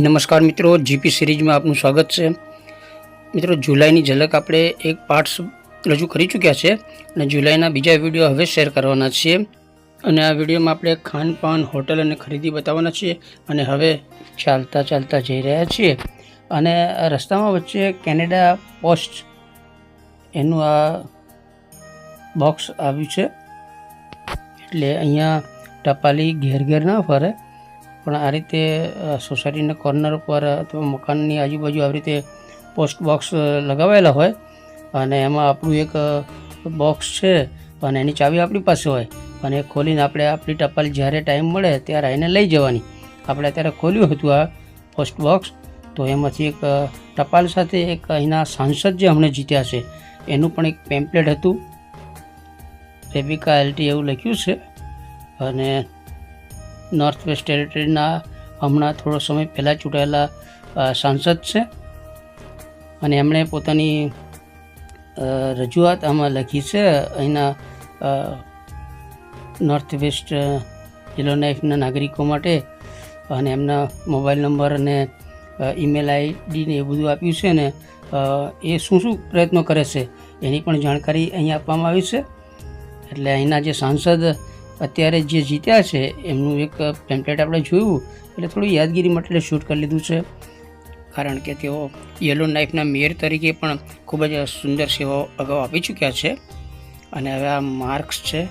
નમસ્કાર મિત્રો, જીપી સિરીઝમાં આપનું સ્વાગત છે. મિત્રો, જુલાઈની ઝલક આપણે એક પાર્ટ્સ રજૂ કરી ચૂક્યા છે અને જુલાઈના બીજા વીડિયો હવે શેર કરવાના છીએ. અને આ વિડીયોમાં આપણે ખાનપાન, હોટલ અને ખરીદી બતાવવાના છીએ અને હવે ચાલતા ચાલતા જઈ રહ્યા છીએ. અને રસ્તામાં વચ્ચે કેનેડા પોસ્ટ એનું આ બોક્સ આવ્યું છે. એટલે અહીંયા ટપાલી ઘેર ઘેર ના ફરે. પણ આ રીતે સોસાયટીના કોર્નર પર અથવા મકાનની આજુબાજુ આવી રીતે પોસ્ટ બોક્સ લગાવેલા હોય અને એમાં આપણું એક બોક્સ છે અને એની ચાવી આપણી પાસે હોય અને એ ખોલીને આપણે આપણી ટપાલ જ્યારે ટાઈમ મળે ત્યારે એને લઈ જવાની. આપણે અત્યારે ખોલ્યું હતું આ પોસ્ટ બોક્સ તો એમાંથી એક ટપાલ સાથે એક અહીંના સાંસદ જે હમણાં જીત્યા છે, એનું પણ એક પેમ્પલેટ હતું. રેબિકા એલટી એવું લખ્યું છે અને નોર્થ વેસ્ટ ટેરેટરીના હમણાં થોડો સમય પહેલાં ચૂંટાયેલા સાંસદ છે. અને એમણે પોતાની રજૂઆત આમાં લખી છે. અહીંના નોર્થ વેસ્ટ ઇલોનાઇફના નાગરિકો માટે અને એમના મોબાઈલ નંબર અને ઈમેલ આઈડી ને એ બધું આપ્યું છે ને એ શું શું પ્રયત્નો કરે છે એની પણ જાણકારી અહીં આપવામાં આવી છે. એટલે અહીંના જે સાંસદ અત્યારે જે જીત્યા છે, એમનું એક પેમ્પલેટ આપણે જોયું, એટલે થોડું યાદગીરી માટે શૂટ કરી લીધું છે. કારણ કે તેઓ યલો નાઇફના મેયર તરીકે પણ ખૂબ જ સુંદર સેવાઓ અગાઉ આપી ચૂક્યા છે. અને હવે આ માર્ક્સ છે,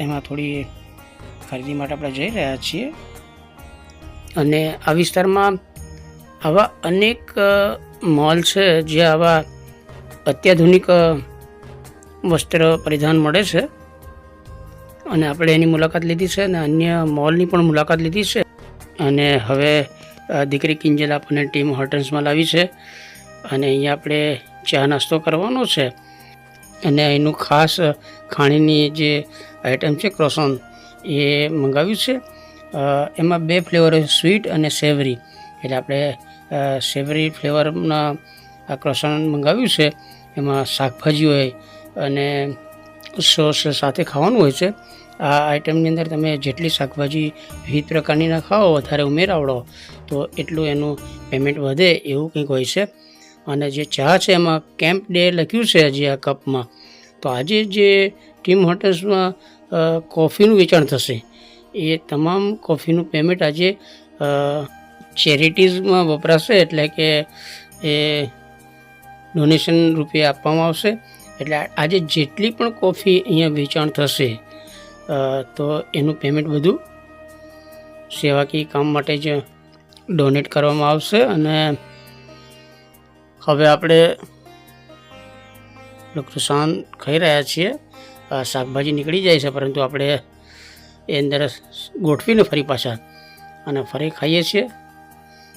એમાં થોડી ખરીદી માટે આપણે જઈ રહ્યા છીએ. અને આ વિસ્તારમાં આવા અનેક મોલ છે, જે આવા અત્યાધુનિક વસ્ત્ર પરિધાન મળે છે. અને આપણે એની મુલાકાત લીધી છે અને અન્ય મોલની પણ મુલાકાત લીધી છે. અને હવે દીકરી કિંજલ આપણને ટીમ હોટલ્સમાં લાવી છે. અને અહીંયા આપણે ચા નાસ્તો કરવાનો છે. અને એનું ખાસ ખાણીની જે આઈટમ છે ક્રોસોન એ મંગાવ્યું છે. એમાં બે ફ્લેવર સ્વીટ અને સેવરી એટલે આપણે સેવરી ફ્લેવરના આ ક્રોસોન મંગાવ્યું છે. એમાં શાકભાજી હોય અને સોસ સાથે ખાવાનું હોય છે. આ આઇટમની અંદર તમે જેટલી શાકભાજી વિવિધ પ્રકારની ના ખાઓ, વધારે ઉમેરાવડો, તો એટલું એનું પેમેન્ટ વધે એવું કંઈક હોય છે. અને જે ચા છે એમાં કેમ્પ ડે લખ્યું છે હજી આ કપમાં. તો આજે જે ટીમ હોટેલ્સમાં કોફીનું વેચાણ થશે, એ તમામ કોફીનું પેમેન્ટ આજે ચેરિટીઝમાં વપરાશે એટલે કે એ ડોનેશન રૂપે આપવામાં આવશે. એટલે આજે જેટલી પણ કોફી અહીંયા વેચાણ થશે તો એનું પેમેન્ટ બધું સેવાકીય કામ માટે જ ડોનેટ કરવામાં આવશે અને હવે આપણે નુકસાન ખાઈ રહ્યા છીએ. શાકભાજી નીકળી જાય છે, પરંતુ આપણે એ અંદર ગોઠવીને ફરી પાછા અને ફરી ખાઈએ છીએ.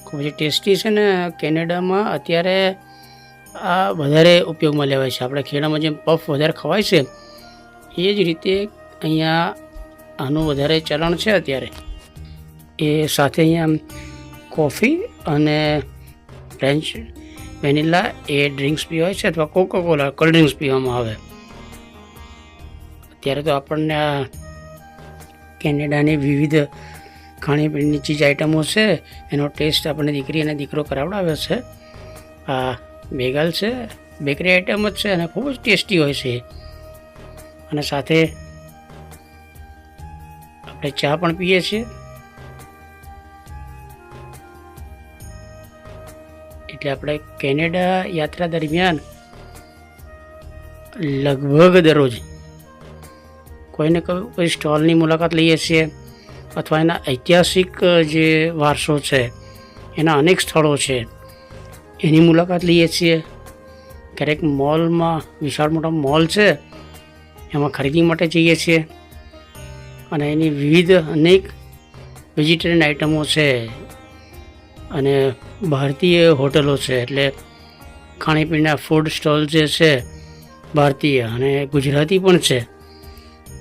ખૂબ જ ટેસ્ટી છે ને, કેનેડામાં અત્યારે આ વધારે ઉપયોગમાં લેવાય છે. આપણે ખેડામાં જેમ પફ વધારે ખવાય છે, એ જ રીતે અહીંયા આનું વધારે ચલણ છે અત્યારે. એ સાથે અહીંયા કોફી અને ફ્રેન્ચ વેનિલા એ ડ્રિંક્સ પીવાય છે અથવા કોકો કોલા કોલ્ડ ડ્રિંક્સ પીવામાં આવે. અત્યારે તો આપણને આ કેનેડાની વિવિધ ખાણીપીણીની ચીજ આઇટમો છે, એનો ટેસ્ટ આપણને દીકરી અને દીકરો કરાવડાવે છે. આ બેગલ છે, બેકરી આઇટમ જ છે અને ખૂબ જ ટેસ્ટી હોય છે. અને સાથે આપણે ચા પણ પીએ છીએ. એટલે આપણે કેનેડા યાત્રા દરમિયાન લગભગ દરરોજ કોઈને કોઈ કોઈ સ્ટોલની મુલાકાત લઈએ છીએ અથવા એના ઐતિહાસિક જે વારસો છે, એના અનેક સ્થળો છે. એની મુલાકાત લઈએ છીએ. ક્યારેક મોલમાં વિશાળ મોટા મોલ છે, એમાં ખરીદી માટે જઈએ છીએ. અને એની વિવિધ અનેક વેજીટેરિયન આઇટમો છે. અને ભારતીય હોટલો છે, એટલે ખાણીપીણીના ફૂડ સ્ટોલ જે છે, ભારતીય અને ગુજરાતી પણ છે.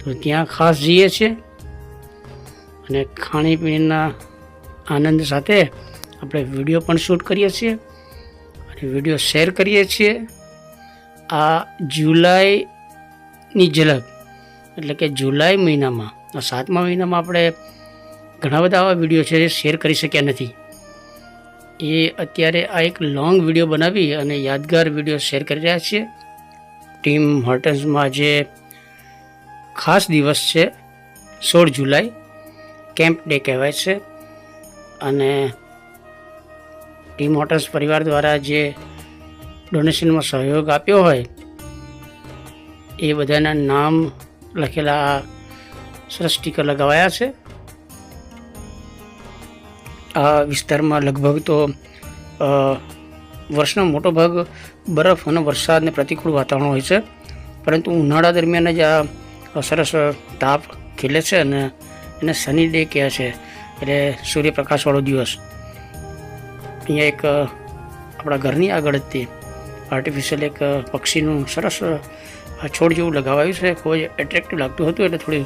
તો ત્યાં ખાસ જઈએ છીએ. અને ખાણીપીણીના આનંદ સાથે આપણે વીડિયો પણ શૂટ કરીએ છીએ. વીડિયો શેર કરીએ છીએ. આ જુલાઈની ઝલક, એટલે કે જુલાઈ મહિનામાં સાતમા મહિનામાં આપણે ઘણા બધા આવા વીડિયો છે જે શેર કરી શક્યા નથી. એ અત્યારે આ એક લોંગ વીડિયો બનાવી અને યાદગાર વીડિયો શેર કરી રહ્યા છીએ. ટીમ હોર્ટન્સમાં જે ખાસ દિવસ છે, સોળ જુલાઈ, કેમ્પ ડે કહેવાય છે. અને ટીમ હોટલ્સ પરિવાર દ્વારા જે ડોનેશનમાં સહયોગ આપ્યો હોય, એ બધાના નામ લખેલા આ સરસ સ્ટીકર લગાવાયા છે. આ વિસ્તારમાં લગભગ તો વર્ષનો મોટો ભાગ બરફ અને વરસાદને પ્રતિકૂળ વાતાવરણ હોય છે. પરંતુ ઉનાળા દરમિયાન જ આ સરસ તાપ ખીલે છે અને એને સની ડે કહે છે. એટલે સૂર્યપ્રકાશવાળો દિવસ. અહીંયા એક આપણા ઘરની આગળ જ આર્ટિફિશિયલ એક પક્ષીનું સરસ છોડ જેવું લગાવાયું છે. ખૂબ જ એટ્રેક્ટિવ લાગતું હતું એટલે થોડું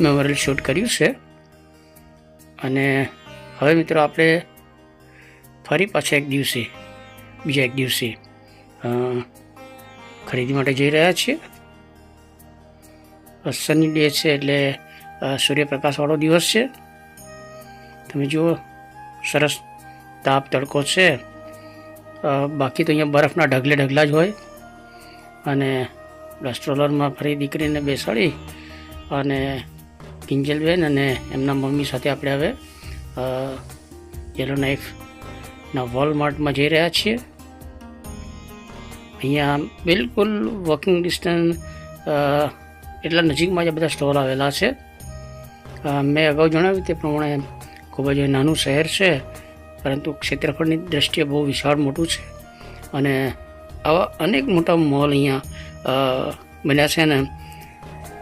મેમોરિયલ શૂટ કર્યું છે. અને હવે મિત્રો આપણે ફરી પાછા એક દિવસે, બીજા એક દિવસે ખરીદી માટે જઈ રહ્યા છીએ. સની ડે છે એટલે સૂર્યપ્રકાશવાળો દિવસ છે. તમે જુઓ, સરસ તાપ તડકો છે બાકી તો અહીંયા બરફના ઢગલે ઢગલા જ હોય. અને સ્ટ્રોલરમાં ફરી દીકરીને બેસાડી અને કિંજલબેન અને એમના મમ્મી સાથે આપણે હવે યલો નાઇફના વોલમાર્ટમાં જઈ રહ્યા છીએ. અહીંયા બિલકુલ વોકિંગ ડિસ્ટન્સ એટલા નજીકમાં જ બધા સ્ટોલ આવેલા છે. મેં અગાઉ જણાવ્યું તે પ્રમાણે ખૂબ જ નાનું શહેર છે. પરંતુ ક્ષેત્રફળની દ્રષ્ટિએ બહુ વિશાળ મોટું છે. અને આવા અનેક મોટા મોલ અહીંયા બન્યા છે ને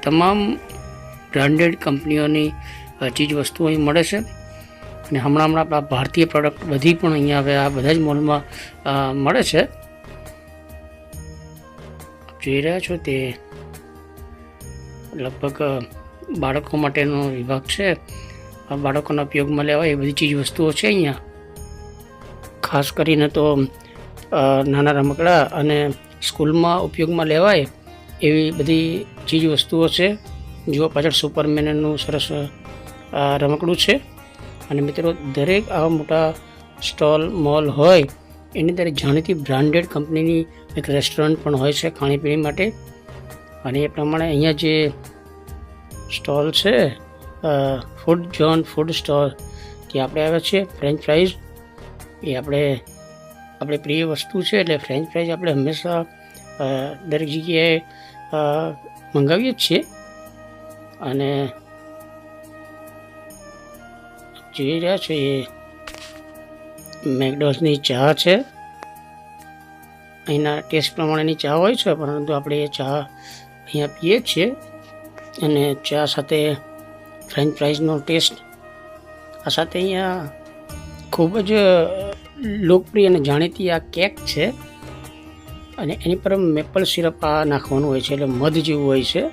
તમામ બ્રાન્ડેડ કંપનીઓની ચીજવસ્તુઓ ચીજ વસ્તુઓ અહીં મળે છે. અને હમણાં હમણાં આપણા ભારતીય પ્રોડક્ટ બધી પણ અહીંયા હવે આ બધા જ મોલમાં મળે છે. જોઈ રહ્યા છો તે લગભગ બાળકો માટેનો વિભાગ છે. બાળકોના ઉપયોગમાં લેવાય એ બધી ચીજ વસ્તુઓ છે અહીંયા. ખાસ કરીને તો નાના રમકડા અને સ્કૂલમાં ઉપયોગમાં લેવાય એવી બધી ચીજ વસ્તુઓ છે. જુઓ, પાછળ સુપરમેનનું સરસ રમકડું છે. અને મિત્રો, દરેક આવા મોટા સ્ટોલ, મોલ હોય, એની અંદર જાણીતી બ્રાન્ડેડ કંપનીની એક રેસ્ટોરન્ટ પણ હોય છે ખાણીપીણી માટે. અને એ પ્રમાણે અહીંયા જે સ્ટોલ છે ફૂડ જોન ફૂડ સ્ટોલ, ત્યાં આપણે આવ્યા છીએ. ફ્રેન્ચ ફ્રાઈઝ એ આપણે આપણે પ્રિય વસ્તુ છે એટલે ફ્રેન્ચ ફ્રાઈઝ આપણે હંમેશા દરેક જગ્યાએ મંગાવીએ જ છીએ. અને જોઈ રહ્યા છો એ મેકડોસની ચા છે. અહીંના ટેસ્ટ પ્રમાણેની ચા હોય છે, પરંતુ આપણે એ ચા અહીંયા પીએ જ છીએ. અને ચા સાથે ફ્રેન્ચ ફ્રાઈઝનો ટેસ્ટ આ સાથે અહીંયા ખૂબ જ લોકપ્રિય અને જાણીતી આ કેક છે. અને એની પર મેપલ સિરપ આ નાખવાનું હોય છે, એટલે મધ જેવું હોય છે.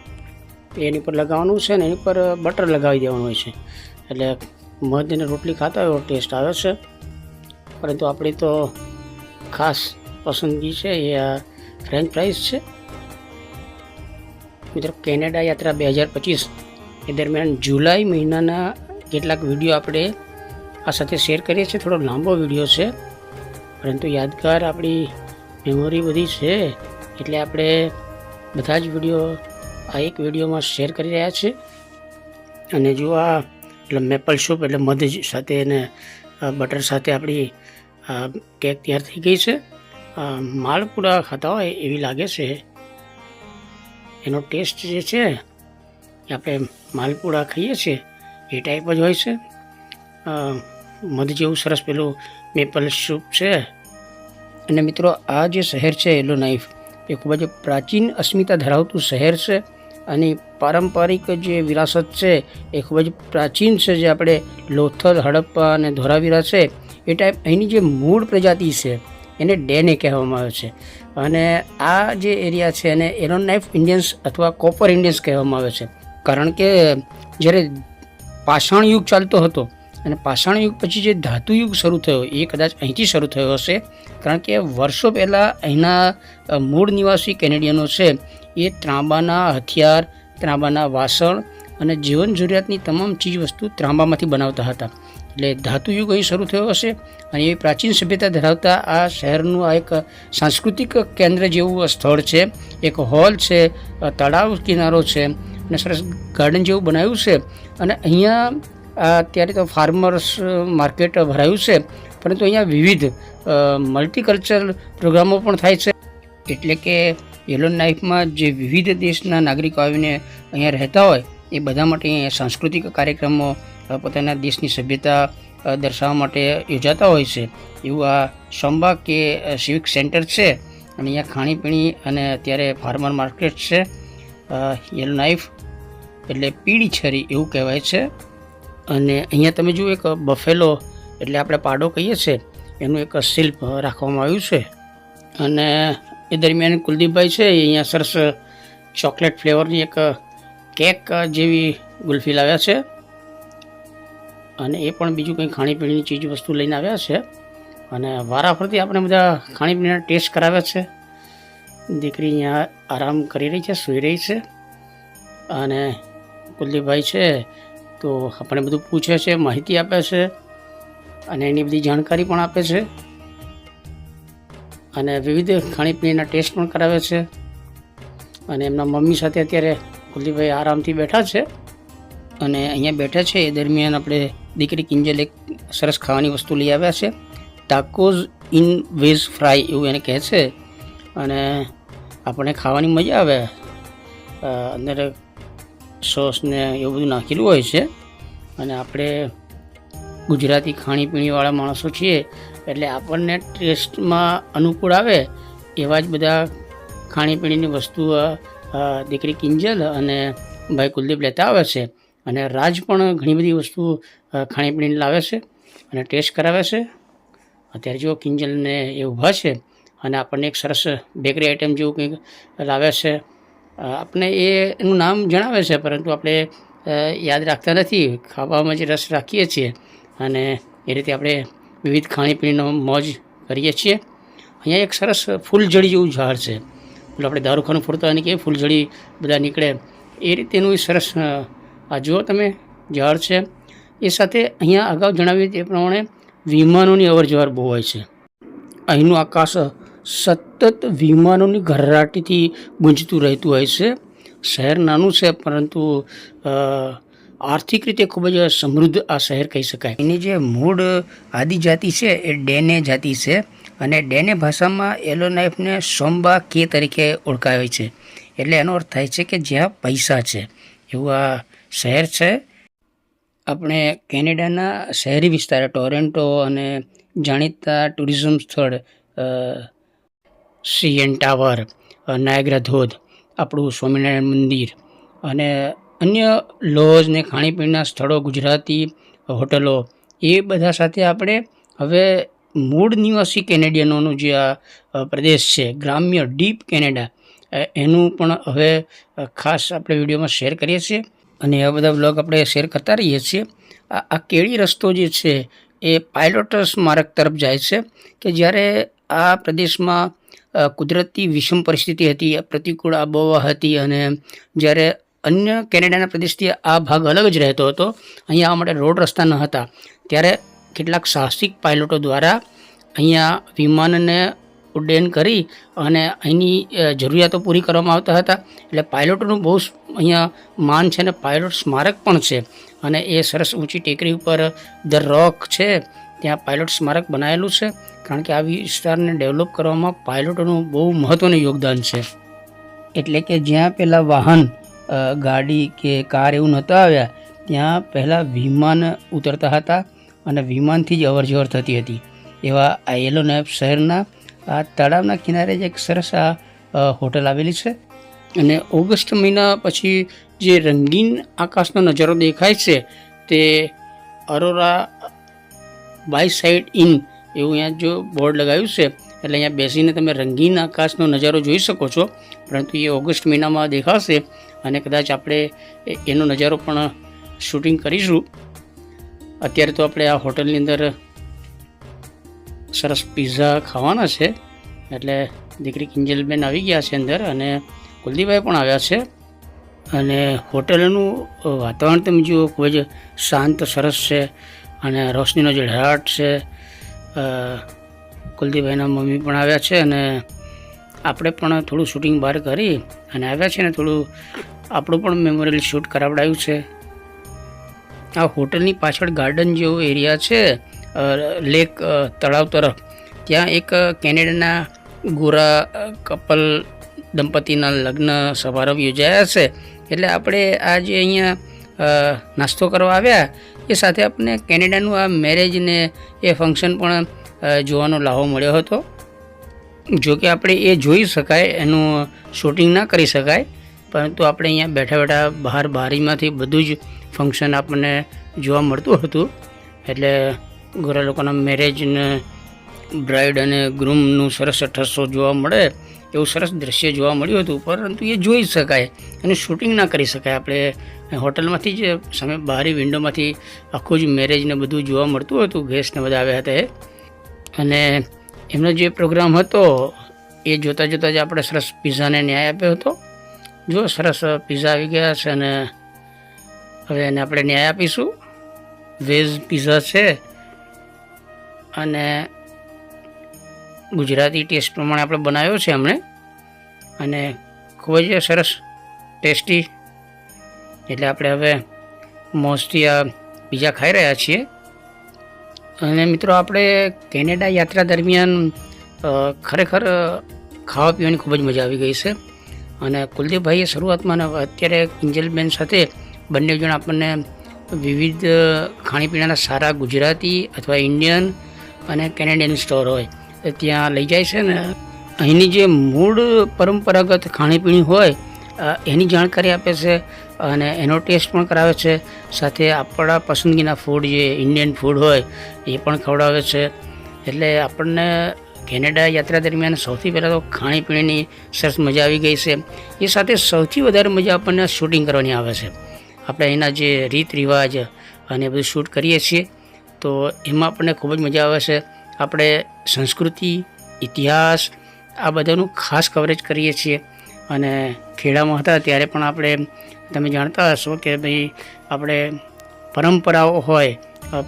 એની પર લગાવવાનું છે અને એની પર બટર લગાવી દેવાનું હોય છે. એટલે મધ અને રોટલી ખાતા હોય એવો ટેસ્ટ આવે છે. પરંતુ આપણી તો ખાસ પસંદગી છે એ આ ફ્રેન્ચ ફ્રાઈઝ છે. મિત્રો, કેનેડા યાત્રા બે હજાર પચીસ એ દરમિયાન જુલાઈ મહિનાના કેટલાક વીડિયો આપણે આ સાથે શેર કરીએ છીએ. થોડો લાંબો વીડિયો છે. પરંતુ યાદગાર આપણી મેમોરી બધી છે. એટલે આપણે બધા જ વીડિયો, આ એક વિડીયોમાં શેર કરી રહ્યા છીએ. અને જો આ, એટલે મેપલ સૂપ એટલે મધ સાથે અને બટર સાથે આપણી કેક તૈયાર થઈ ગઈ છે. માલપુડા ખાતા હોય એવી લાગે છે. એનો ટેસ્ટ જે છે, એ આપણે માલપુડા ખાઈએ છીએ. એ ટાઈપ જ હોય છે. મધ જેવું સરસ પેલું મેપલ સૂપ છે. અને મિત્રો, આ જે શહેર છે એલો નાઇફ એ ખૂબ જ પ્રાચીન અસ્મિતા ધરાવતું શહેર છે અને પારંપરિક જે વિરાસત છે, એ ખૂબ જ પ્રાચીન છે જે આપણે લોથલ, હડપ્પા અને ધોરાવીરા છે, એ ટાઈપ અહીંની જે મૂળ પ્રજાતિ છે, એને ડેને કહેવામાં આવે છે. અને આ જે એરિયા છે, એને એરોન નાઇફ ઇન્ડિયન્સ અથવા કોપર ઇન્ડિયન્સ કહેવામાં આવે છે. કારણ કે જ્યારે પાષાણ યુગ ચાલતો હતો અને પાષાણ યુગ પછી જે ધાતુ યુગ શરૂ થયો, એ કદાચ અહીંથી શરૂ થયો હશે. કારણ કે વર્ષો પહેલાં અહીંના મૂળ નિવાસી કેનેડિયનો છે, એ ત્રાંબાના હથિયાર, ત્રાંબાના વાસણ અને જીવન જરૂરિયાતની તમામ ચીજ વસ્તુ ત્રાંબામાંથી બનાવતા હતા. એટલે ધાતુ યુગ અહીં શરૂ થયો હશે અને એ પ્રાચીન સભ્યતા ધરાવતા આ શહેરનું આ એક સાંસ્કૃતિક કેન્દ્ર જેવું સ્થળ છે. એક હોલ છે તળાવ કિનારો છે અને સરસ ગાર્ડન જેવું બનાવ્યું છે. અને અહીંયા આ અત્યારે તો ફાર્મર્સ માર્કેટ ભરાયું છે, પરંતુ અહીંયા વિવિધ મલ્ટીકલ્ચર પ્રોગ્રામો પણ થાય છે. એટલે કે યલો નાઇફમાં જે વિવિધ દેશના નાગરિકો આવીને અહીંયા રહેતા હોય, એ બધા માટે અહીંયા સાંસ્કૃતિક કાર્યક્રમો પોતાના દેશની સભ્યતા દર્શાવવા માટે યોજાતા હોય છે. એવું આ સોમબા કે સિવિક સેન્ટર છે, અને અહીંયા ખાણીપીણી અને અત્યારે ફાર્મર માર્કેટ છે. યલો નાઇફ એટલે પીળી છરી એવું કહેવાય છે. અને અહીંયા તમે જુઓ એક બફેલો, એટલે આપણે પાડો કહીએ છીએ, એનું એક શિલ્પ રાખવામાં આવ્યું છે. અને એ દરમિયાન કુલદીપભાઈ છે અહીંયા સરસ ચોકલેટ ફ્લેવરની એક કેક જેવી ગુલ્ફી લાવ્યા છે. અને એ પણ બીજું કંઈ ખાણીપીણીની ચીજ વસ્તુ લઈને આવ્યા છે. અને વારાફરતી આપણે બધા ખાણીપીણીના ટેસ્ટ કરાવ્યા છે. દીકરી અહીંયા આરામ કરી રહી છે, સૂઈ રહી છે. અને કુલદીપભાઈ છે તો આપણે બધું પૂછે છે, માહિતી આપે છે અને એની બધી જાણકારી પણ આપે છે. અને વિવિધ ખાણીપીણીના ટેસ્ટ પણ કરાવે છે. અને એમના મમ્મી સાથે અત્યારે કુલદીપભાઈ આરામથી બેઠા છે. અને અહીંયા બેઠા છે, એ દરમિયાન આપણે દીકરી કિંજલ એક સરસ ખાવાની વસ્તુ લઈ આવ્યા છે. ટાકોઝ ઇન વેજ ફ્રાય એવું એને કહે છે. અને આપણને ખાવાની મજા આવે. અંદર સોસ ને એવું બધું નાખેલું હોય છે. અને આપણે ગુજરાતી ખાણીપીણીવાળા માણસો છીએ એટલે આપણને ટેસ્ટમાં અનુકૂળ આવે એવા જ બધા ખાણીપીણીની વસ્તુઓ દીકરી કિંજલ અને ભાઈ કુલદીપ લેતા આવે છે. અને રાજ પણ ઘણી બધી વસ્તુ અ, ખાણીપીણીની લાવે છે અને ટેસ્ટ કરાવે છે. અત્યારે જો કિંજલને એ ઊભા છે અને આપણને એક સરસ બેકરી આઇટમ જેવું કંઈક લાવે છે આપણે એ એનું નામ જણાવે છે, પરંતુ આપણે યાદ રાખતા નથી. ખાવામાં જ રસ રાખીએ છીએ અને એ રીતે આપણે વિવિધ ખાણીપીણીનો મોજ કરીએ છીએ. અહીંયા એક સરસ ફૂલઝડી જેવું ઝાડ છે. એટલે આપણે દારૂખાનું ફોડતા નહીં કે ફૂલઝડી બધા નીકળે. એ રીતેનું સરસ આ જુઓ તમે, ઝાડ છે. એ સાથે અહીંયા અગાઉ જણાવ્યું તે પ્રમાણે વિમાનોની અવર જવર બહુ હોય છે. અહીંનું આકાશ સતત વિમાનોની ઘરરાટીથી ગુંજતું રહેતું હોય છે. શહેર નાનું છે, પરંતુ આર્થિક રીતે ખૂબ જ સમૃદ્ધ આ શહેર કહી શકાય. એની જે મૂળ આદિજાતિ છે, એ ડેને જાતિ છે અને ડેને ભાષામાં એલો નાઇફને સોમ્બા કે તરીકે ઓળખાય છે. એટલે એનો અર્થ થાય છે કે જ્યાં પૈસા છે. એવું આ શહેર છે. આપણે કેનેડાના શહેરી વિસ્તાર, ટોરેન્ટો અને જાણીતા ટુરિઝમ સ્થળ સીએન ટાવર નાયગ્રા ધોધ, આપણું સ્વામિનારાયણ મંદિર અને અન્ય લોજ ને ખાણીપીણીના સ્થળો ગુજરાતી હોટલો, એ બધા સાથે આપણે હવે મૂળ નિવાસી કેનેડિયનોનું જે આ પ્રદેશ છે, ગ્રામ્ય ડીપ કેનેડા એનું પણ હવે ખાસ આપણે વિડીયોમાં શેર કરીએ છીએ અને આ બધા બ્લોગ આપણે શેર કરતા રહીએ છીએ. આ કેળી રસ્તો જે છે એ પાયલોટસ સ્મારક તરફ જાય છે કે જ્યારે આ પ્રદેશમાં કુદરતી વિષમ પરિસ્થિતિ હતી, પ્રતિકૂળ આબોહવા હતી અને જ્યારે અન્ય કેનેડાના પ્રદેશથી આ ભાગ અલગ જ રહેતો હતો, અહીંયા આવવા માટે રોડ રસ્તા ન હતા. ત્યારે કેટલાક સાહસિક પાયલોટો દ્વારા અહીંયા વિમાનને ઉડ્ડયન કરી અને અહીંની જરૂરિયાતો પૂરી કરવામાં આવતા હતા. એટલે પાયલોટોનું બહુ અહીંયા માન છે અને પાયલોટ સ્મારક પણ છે. અને એ સરસ ઊંચી ટેકરી ઉપર ધ રોક છે. ત્યાં પાયલોટ સ્મારક બનાવેલું છે, કારણ કે આ વિસ્તારને ડેવલપ કરવામાં પાયલોટોનું બહુ મહત્ત્વનું યોગદાન છે. એટલે કે જ્યાં પહેલાં વાહન ગાડી કે કાર એવું નહોતા આવ્યા, ત્યાં પહેલાં વિમાન ઉતરતા હતા અને વિમાનથી જ અવર જવર થતી હતી. એવા આ યેલોનેપ શહેરના, આ તળાવના કિનારે જ એક સરસ આ હોટલ આવેલી છે. અને ઓગસ્ટ મહિના પછી જે રંગીન આકાશનો નજારો દેખાય છે, તે અરોરા બાય સાઇડ ઇન એવું અહીંયા જો બોર્ડ લગાવ્યું છે, એટલે અહીંયા બેસીને તમે રંગીન આકાશનો નજારો જોઈ શકો છો. પરંતુ એ ઓગસ્ટ મહિનામાં દેખાશે અને કદાચ આપણે એનો નજારો પણ શૂટિંગ કરીશું. અત્યારે તો આપણે આ હોટલની અંદર સરસ પીઝા ખાવાના છે. એટલે દીકરી કિંજલબેન આવી ગયા છે અંદર અને કુલદીપભાઈ પણ આવ્યા છે. અને હોટલનું વાતાવરણ તમે જુઓ, ખૂબ જ શાંત, સરસ છે. અને રોશનીનો જે હરાટ છે કુલદીપભાઈના મમ્મી પણ આવ્યા છે અને આપણે પણ થોડું શૂટિંગ બહાર કરી અને આવ્યા છે ને થોડું આપણું પણ મેમોરિયલ શૂટ કરાવડાયું છે. આ હોટલની પાછળ ગાર્ડન જેવો એરિયા છે લેક તળાવ તરફ. ત્યાં એક કેનેડાના ગોરા કપલ દંપતીના લગ્ન સમારંભ યોજાયા છે. એટલે આપણે આ જે અહીંયા નાસ્તો કરવા આવ્યા એ સાથે આપણને કેનેડાનું આ મેરેજને એ ફંક્શન પણ જોવાનો લાહો મળ્યો હતો. જો કે આપણે એ જોઈ શકાય, એનું શૂટિંગ ના કરી શકાય, પરંતુ આપણે અહીંયા બેઠા બેઠા બહાર બારીમાંથી બધું જ ફંક્શન આપણને જોવા મળતું હતું. એટલે ગોરા લોકોના મેરેજને, બ્રાઇડ અને ગ્રૂમનું સરસ ઠસ્સો જોવા મળે એવું સરસ દ્રશ્ય જોવા મળ્યું હતું, પરંતુ એ જોઈ શકાય. એનું શૂટિંગ ના કરી શકાય. આપણે હોટલમાંથી જ સામે બહારી વિન્ડોમાંથી આખું જ મેરેજને બધું જોવા મળતું હતું ગેસ્ટને બધા આવ્યા હતા એ. અને એમનો જે પ્રોગ્રામ હતો, એ જોતાં જોતાં જ આપણે સરસ પીઝાને ન્યાય આપ્યો હતો. જો સરસ પીઝા આવી ગયા છે અને હવે એને આપણે ન્યાય આપીશું. વેજ પીઝા છે. અને ગુજરાતી ટેસ્ટ પ્રમાણે આપણે બનાવ્યો છે એમણે અને ખૂબ જ સરસ ટેસ્ટી. એટલે આપણે હવે મોસ્ટલી આ પીઝા ખાઈ રહ્યા છીએ. અને મિત્રો આપણે કેનેડા યાત્રા દરમિયાન ખરેખર ખાવા પીવાની ખૂબ જ મજા આવી ગઈ છે. અને કુલદીપભાઈએ શરૂઆતમાં અત્યારે કિંજલબેન સાથે બંને જણ આપણને વિવિધ ખાણીપીણાના સારા ગુજરાતી અથવા ઇન્ડિયન અને કેનેડિયન સ્ટોર હોય. ત્યાં લઈ જાય છે ને. અહીંની જે મૂળ પરંપરાગત ખાણીપીણી હોય એની જાણકારી આપે છે અને એનો ટેસ્ટ પણ કરાવે છે. સાથે આપણા પસંદગીના ફૂડ જે ઇન્ડિયન ફૂડ હોય, એ પણ ખવડાવે છે. એટલે આપણને કેનેડા યાત્રા દરમિયાન સૌથી પહેલાં તો ખાણીપીણીની સરસ મજા આવી ગઈ છે. એ સાથે સૌથી વધારે મજા આપણને શૂટિંગ કરવાની આવે છે. આપણે અહીંના જે રીત રિવાજ અને બધું શૂટ કરીએ છીએ, તો એમાં આપણને ખૂબ જ મજા આવે છે. આપણે સંસ્કૃતિ, ઇતિહાસ, આ બધાનું ખાસ કવરેજ કરીએ છીએ. અને ખેડામાં હતા ત્યારે પણ આપણે, તમે જાણતા હશો કે ભાઈ આપણે પરંપરાઓ હોય,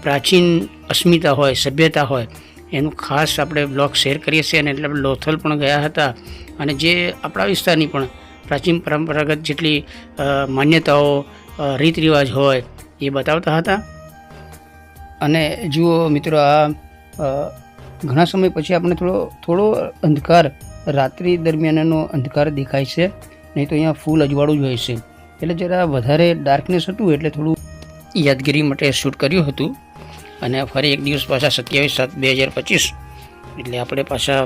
પ્રાચીન અસ્મિતા હોય, સભ્યતા હોય, એનું ખાસ આપણે બ્લોગ શેર કરીએ છીએ. અને એટલે આપણે લોથલ પણ ગયા હતા. અને જે આપણા વિસ્તારની પણ પ્રાચીન પરંપરાગત જેટલી માન્યતાઓ રીત રિવાજ હોય એ બતાવતા હતા. અને જુઓ મિત્રો, આ ઘણા સમય પછી આપણે થોડો થોડો અંધકાર, રાત્રિ દરમિયાનનો અંધકાર દેખાય છે. નહીં તો અહીંયા ફૂલ અજવાળું જ હોય છે. એટલે જરા વધારે ડાર્કનેસ હતું એટલે થોડું યાદગીરી માટે શૂટ કર્યું હતું. અને ફરી એક દિવસ પાછા સત્યાવીસ સાત બે હજાર પચીસ એટલે આપણે પાછા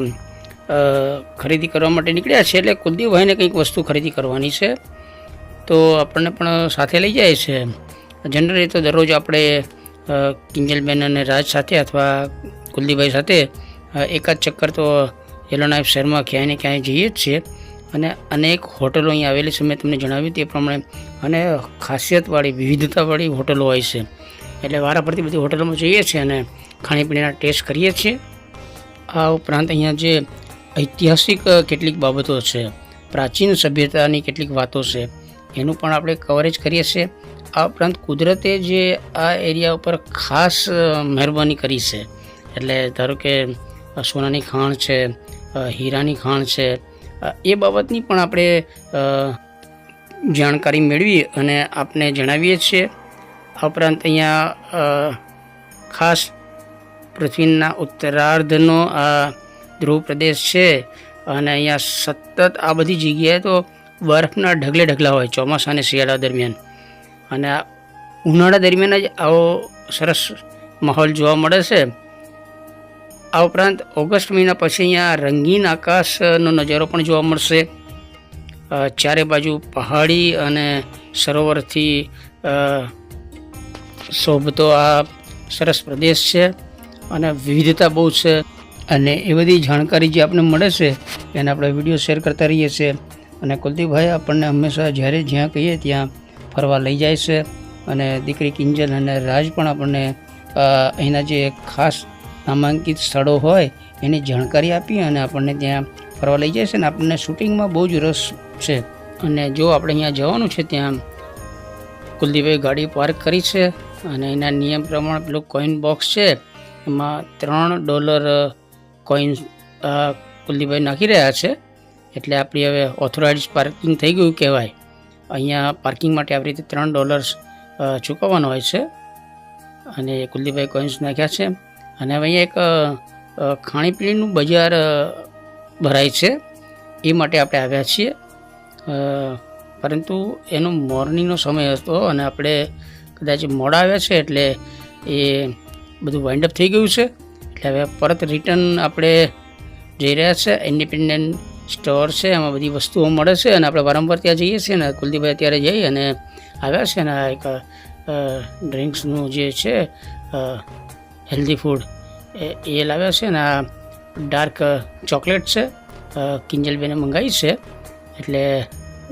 ખરીદી કરવા માટે નીકળ્યા છે એટલે કુલદીપભાઈને કંઈક વસ્તુ ખરીદી કરવાની છે. તો આપણને પણ સાથે લઈ જાય છે. જનરલી તો દરરોજ આપણે કિંજલબેન અને રાજ સાથે અથવા કુલદીપભાઈ સાથે એકાદ ચક્કર તો યલોનાઇફ શહેરમાં ક્યાંય ને ક્યાંય જઈએ જ છીએ. અને અનેક હોટલો અહીં આવેલી છે, મેં તમને જણાવ્યું તે પ્રમાણે. અને ખાસિયતવાળી, વિવિધતાવાળી હોટલો હોય છે. એટલે વારાફરતી બધી હોટલોમાં જઈએ છીએ અને ખાણીપીણીના ટેસ્ટ કરીએ છીએ. આ ઉપરાંત અહીંયા જે ઐતિહાસિક કેટલીક બાબતો છે, પ્રાચીન સભ્યતાની કેટલીક વાતો છે, એનું પણ આપણે કવરેજ કરીએ છીએ. આ ઉપરાંત કુદરતે જે આ એરિયા ઉપર ખાસ મહેરબાની કરી છે. એટલે ધારો કે સોનાની ખાણ છે હીરાની ખાણ છે એ બાબતની પણ આપણે જાણકારી મેળવી અને આપને જણાવીએ છીએ. આ ઉપરાંત અહીંયા ખાસ પૃથ્વીના ઉત્તરાર્ધનો આ ધ્રુવ પ્રદેશ છે અને અહીંયા સતત આ બધી જગ્યાએ તો બરફના ઢગલે ઢગલા હોય ચોમાસા અને શિયાળા દરમિયાન. અને આ ઉનાળા દરમિયાન જ આવો સરસ માહોલ જોવા મળે છે. આ ઉપરાંત ઓગસ્ટ મહિના પછી અહીંયા રંગીન આકાશનો નજારો પણ જોવા મળશે. ચારે બાજુ પહાડી અને સરોવરથી શોભતો આ સરસ પ્રદેશ છે અને વિવિધતા બહુ છે. અને એ બધી જાણકારી જે આપણને મળે છે, એને આપણે વીડિયો શેર કરતા રહીએ છીએ. અને કુલદીપભાઈ, આપણને હંમેશા જ્યારે જ્યાં કહીએ ત્યાં ફરવા લઈ જાય છે અને દીકરી કિંજલ અને રાજ પણ આપણને અહીંના જે ખાસ નામાંકિત સ્થળો હોય એની જાણકારી આપી અને આપણને ત્યાં ફરવા લઈ જાય છે અને આપણને શૂટિંગમાં બહુ જ રસ છે. અને જો આપણે અહીંયા જવાનું છે ત્યાં, કુલદીપભાઈ ગાડી પાર્ક કરી છે અને એના નિયમ પ્રમાણે પેલું કોઈન બોક્સ છે, એમાં ત્રણ ડોલર કોઈન કુલદીપભાઈ નાખી રહ્યા છે. એટલે આપણી હવે ઓથોરાઇઝ પાર્કિંગ થઈ ગયું કહેવાય. અહીંયા પાર્કિંગ માટે આવી રીતે ત્રણ ડોલર્સ ચૂકવવાનો હોય છે. અને કુલદીપભાઈ કોઈન્સ નાખ્યા છે. અને હવે અહીંયા એક ખાણીપીણીનું બજાર ભરાય છે. એ માટે આપણે આવ્યા છીએ. પરંતુ એનો મોર્નિંગનો સમય હતો અને આપણે કદાચ મોડા આવ્યા છે એટલે એ બધું વાઇન્ડ અપ થઈ ગયું છે. એટલે હવે પરત રિટર્ન આપણે જઈ રહ્યા છે. ઇન્ડિપેન્ડન્ટ સ્ટોર છે, એમાં બધી વસ્તુઓ મળે છે અને આપણે વારંવાર ત્યાં જઈએ છીએ ને, કુલદીપભાઈ અત્યારે જઈ અને આવ્યા છે ને આ એક ડ્રિંક્સનું જે છે હેલ્ધી ફૂડ એ લાવ્યા છે ને, આ ડાર્ક ચોકલેટ છે કિંજલબેને મંગાવી છે, એટલે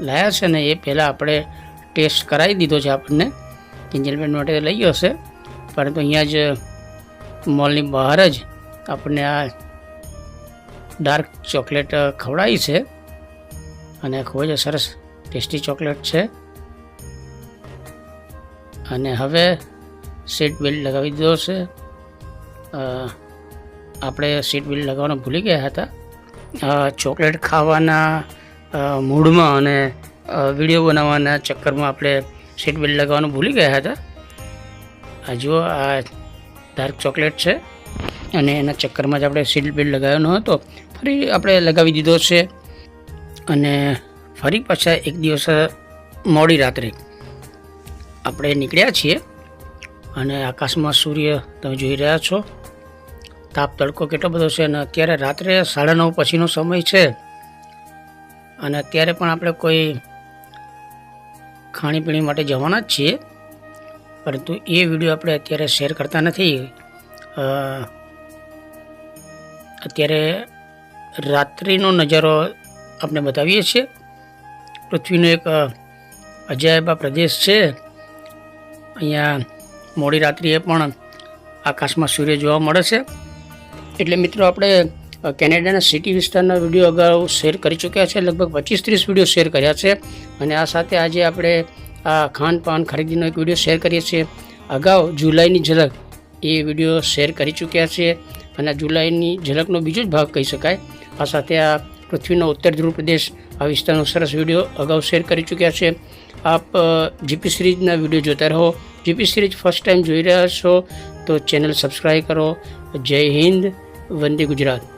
લાયા છે ને, એ પહેલાં આપણે ટેસ્ટ કરાવી દીધો છે આપણને, કિંજલબેન માટે લઈ ગયો છે, પરંતુ અહીંયા જ મોલની બહાર જ આપણને આ ડાર્ક ચોકલેટ ખવડાવી છે અને ખૂબ જ સરસ ટેસ્ટી ચોકલેટ છે. અને હવે સીટ બેલ્ટ લગાવી દીધો છે. આપણે સીટ બેલ્ટ લગાવવાનું ભૂલી ગયા હતા. ચોકલેટ ખાવાના મૂડમાં અને વીડિયો બનાવવાના ચક્કરમાં આપણે સીટ બેલ્ટ લગાવવાનું ભૂલી ગયા હતા. આ જુઓ, આ ડાર્ક ચોકલેટ છે. અને એના ચક્કરમાં જ આપણે સીટ બેલ્ટ લગાવ્યો ન હતો ફરી આપણે લગાવી દીધો છે. અને ફરી પાછા એક દિવસ મોડી રાત્રે આપણે નીકળ્યા છીએ અને આકાશમાં સૂર્ય તમે જોઈ રહ્યા છો. તાપ તડકો કેટલો બધો છે અને અત્યારે રાત્રે સાડા નવ પછીનો સમય છે. અને અત્યારે પણ આપણે કોઈ ખાણીપીણી માટે જવાના જ છીએ. પરંતુ એ વીડિયો આપણે અત્યારે શેર કરતા નથી. અત્યારે રાત્રિનો નજારો આપણે બતાવીએ છીએ. પૃથ્વીનો એક અજાયબ પ્રદેશ છે. અહીંયા મોડી રાત્રિએ પણ આકાશમાં સૂર્ય જોવા મળે છે. એટલે મિત્રો આપણે કેનેડાના સિટી વિસ્તારના વીડિયો અગાઉ શેર કરી ચૂક્યા છે. લગભગ પચીસ ત્રીસ વીડિયો શેર કર્યા છે. અને આ સાથે આજે આપણે આ ખાનપાન ખરીદીનો એક વીડિયો શેર કરીએ છીએ. અગાઉ જુલાઈની ઝલક એ વીડિયો શેર કરી ચૂક્યા છીએ અને જુલાઈની ઝલકનો બીજો જ ભાગ કહી શકાય. આ સાથે આ પૃથ્વીનો ઉત્તર ધ્રુવ પ્રદેશ આ વિસ્તારનો સરસ વીડિયો અગાઉ શેર કરી ચૂક્યા છે. આપ જીપી સિરીઝના વીડિયો જોતા રહો. જીપી સિરીઝ ફર્સ્ટ ટાઈમ જોઈ રહ્યા છો તો ચેનલ સબસ્ક્રાઈબ કરો. જય હિન્દ, વંદે ગુજરાત.